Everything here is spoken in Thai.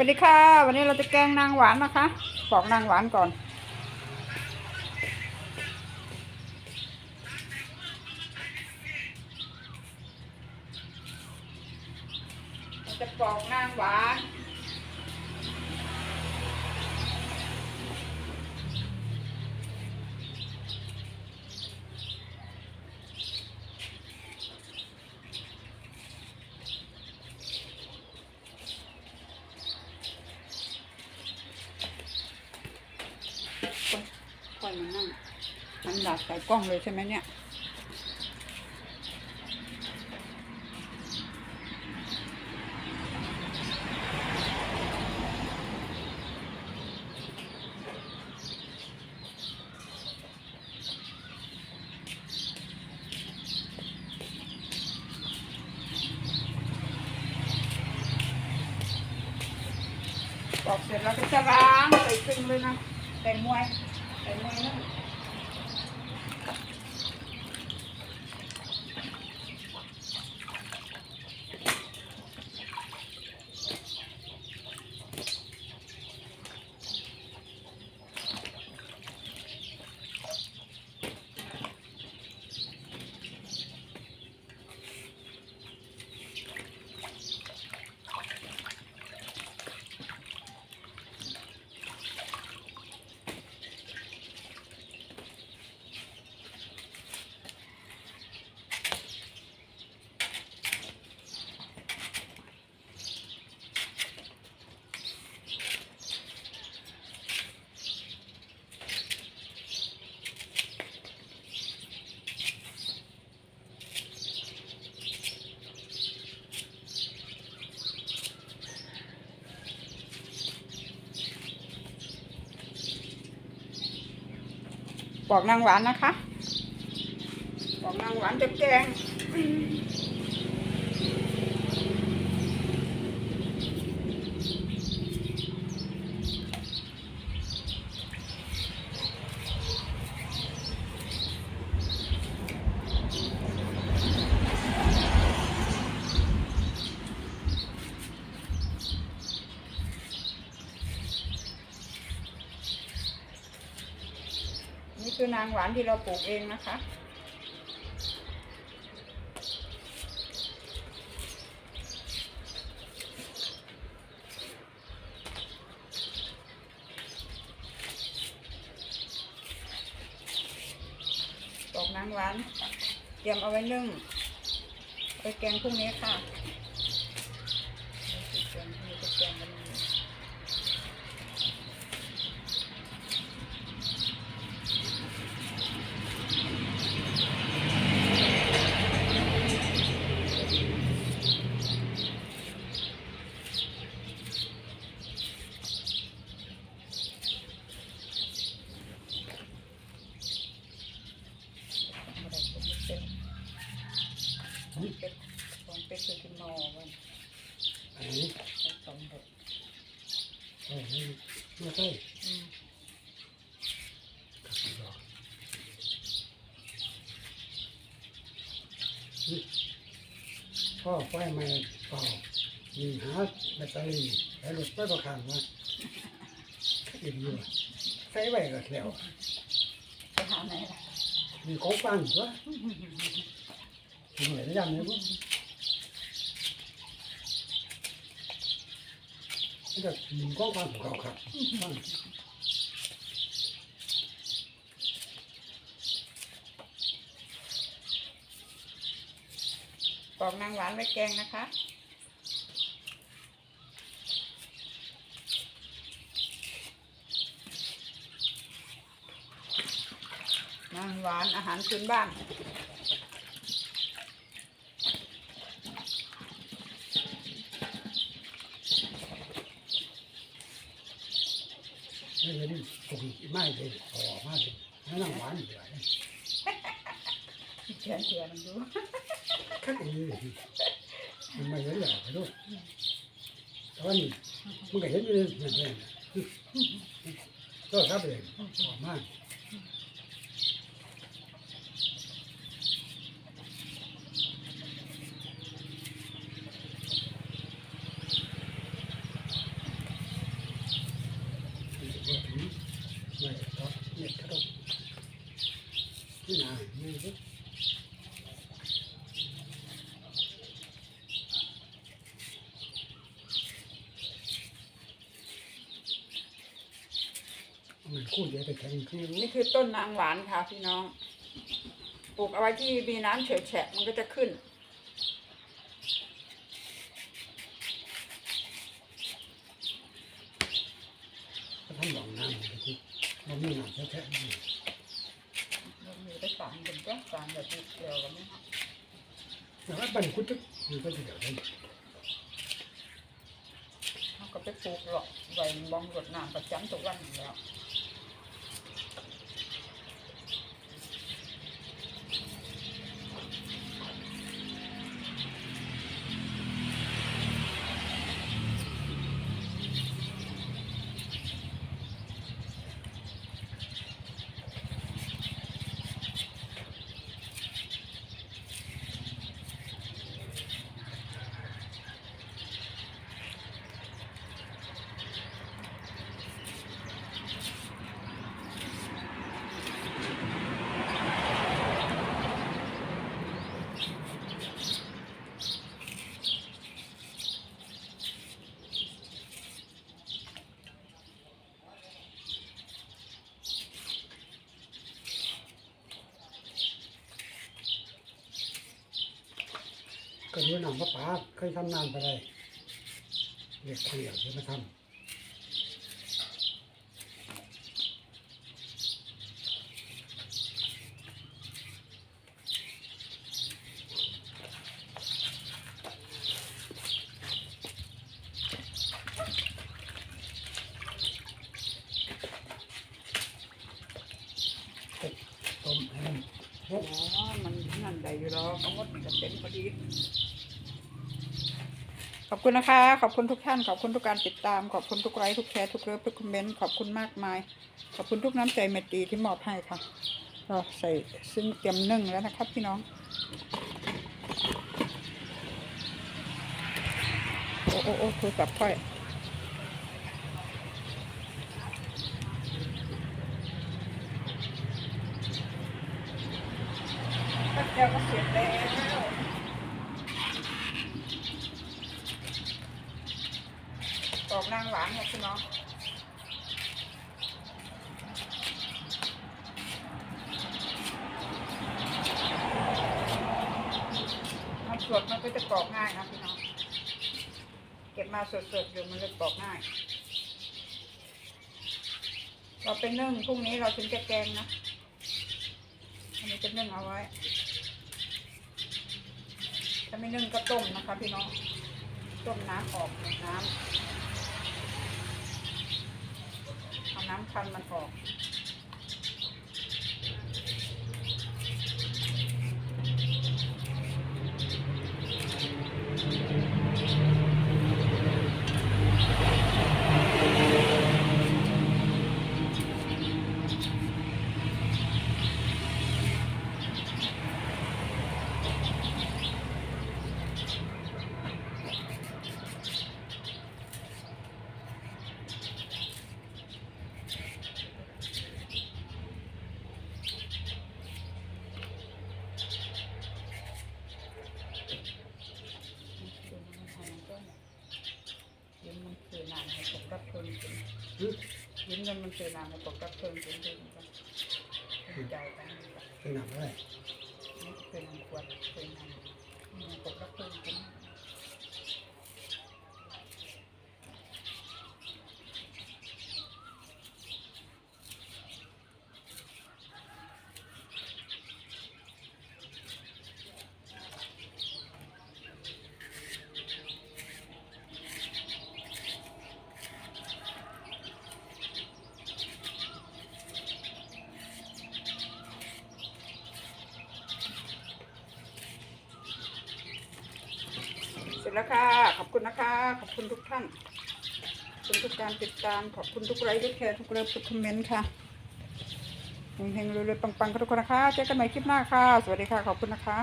วัสดีค่ะ วันนี้เราจะแกงนางหวานนะคะปอกนางหวานก่อน จะปอกนางหวาน ค่อยมานั่งมันดาดใส่กล้องเลยใช่ไหมเนี่ยปอกเสร็จแล้วก็จะล้างใส่ซึ้งเลยนะแต่มวยแต่มวยนั่น ปอกนางหวานนะคะปอกนางหวานจะแกง คือนางหวานที่เราปลูกเองนะคะปอกนางหวาน เตรียมเอาไว้นึ่งไปแกงพรุ่งนี้ค่ะแกงพรุ่งนี้จะแกงกันยังไง เป็ดของเป็ดคือกินนอกันอันนี้สองเด็ดเออนี่ไม่ใช่อืมพ่อไฟไม่เป่ามีหาแบตเตอรี่แล้วรถไปประคันมาอีกอยู่ใส่ไว้ก็แล้วไปหาไหนล่ะมีของปันวะมี เหมือนยันเลยมั้งนี่ก็มีของปันของเขาครับปันปอกนางหวานไว้แกงนะคะ นางหวานอาหารพื้นบ้าน ไม่เลยนี่ปกติ ไม่เลยออกมาเลยนั่งหวานอยู่เลยเชียนเชียนดูคักเองมันไม่เห็นหรอกไปด้วยแต่ว่านี่มันก็เห็นอยู่เลยนั่นเองก็ครับเลยออกมาน มันคู่เดียวแต่แข็งคือนี่คือต้นนางหวานค่ะพี่น้อง ปลูกเอาไว้ที่มีน้ำเฉอะแฉะมันก็จะขึ้น ก็ท่านบอกน้ำมันคือมันมีน้ำแท้ๆนี่มันมีได้สามเป็นก็สามแบบนี้เดียวกันไหมคะแต่ว่าบันคุดมันก็จะเดี๋ยวได้เขาก็ไปปลูกหรอกไว้บองรดน้ำประจำทุกวันอยู่แล้ว ก็ดูน้ำว่าป๋าเคยทำนานไปเลยเรียกเที่ยวจะมาทำต้มให้มันอ๋อมันนั่นใดอยู่แล้วก็มดมันจะเต็มพอดี ขอบคุณนะคะ ขอบคุณทุกท่าน ขอบคุณทุกการติดตาม ขอบคุณทุกไลค์ ทุกแชร์ ทุกเลิฟทุกคอมเมนต์ ขอบคุณมากมาย ขอบคุณทุกน้ำใจเมตตีที่มอบให้ค่ะก็ใส่ซึ่งเตรียมนึ่งแล้วนะครับพี่น้อง โอ้โอ้โอ้โทรศัพท์ค่อยเดี๋ยวก็เสร็จแล้ว ตอกนางหวานค่ะพี่น้องเอาสดมันก็จะกรอกง่ายนะพี่น้อง เก็บมาสดๆอยู่มันเลยกรอกง่าย เราเป็นนึ่งพรุ่งนี้เราถึงจะแกงนะ อันนี้จะนึ่งเอาไว้ถ้าไม่นึ่งก็ต้มนะคะพี่น้อง ต้มน้ำออกน้ำเอา น้ำคันมันออก คือนานให้ตกกับเพิ่มขึ้นยิ้มเงินมันเจอนามให้ตกกับเพิ่มขึ้นด้วยกันดีใจไปนะครับเป็นนามอะไรนี่คือน้ำขวดเป็นานมันตกกับเพิ่มขึ้น ร็จแล้วค่ะ ขอบคุณนะคะ ขอบคุณทุกท่าน ขอบคุณทุกการติดตาม ขอบคุณทุกไลค์ทุกแชร์ทุกเลิฟทุกคอมเมนต์ค่ะเฮงๆรวยๆปังๆกันทุกคนนะคะ เจอกันใหม่คลิปหน้าค่ะ สวัสดีค่ะ ขอบคุณนะคะ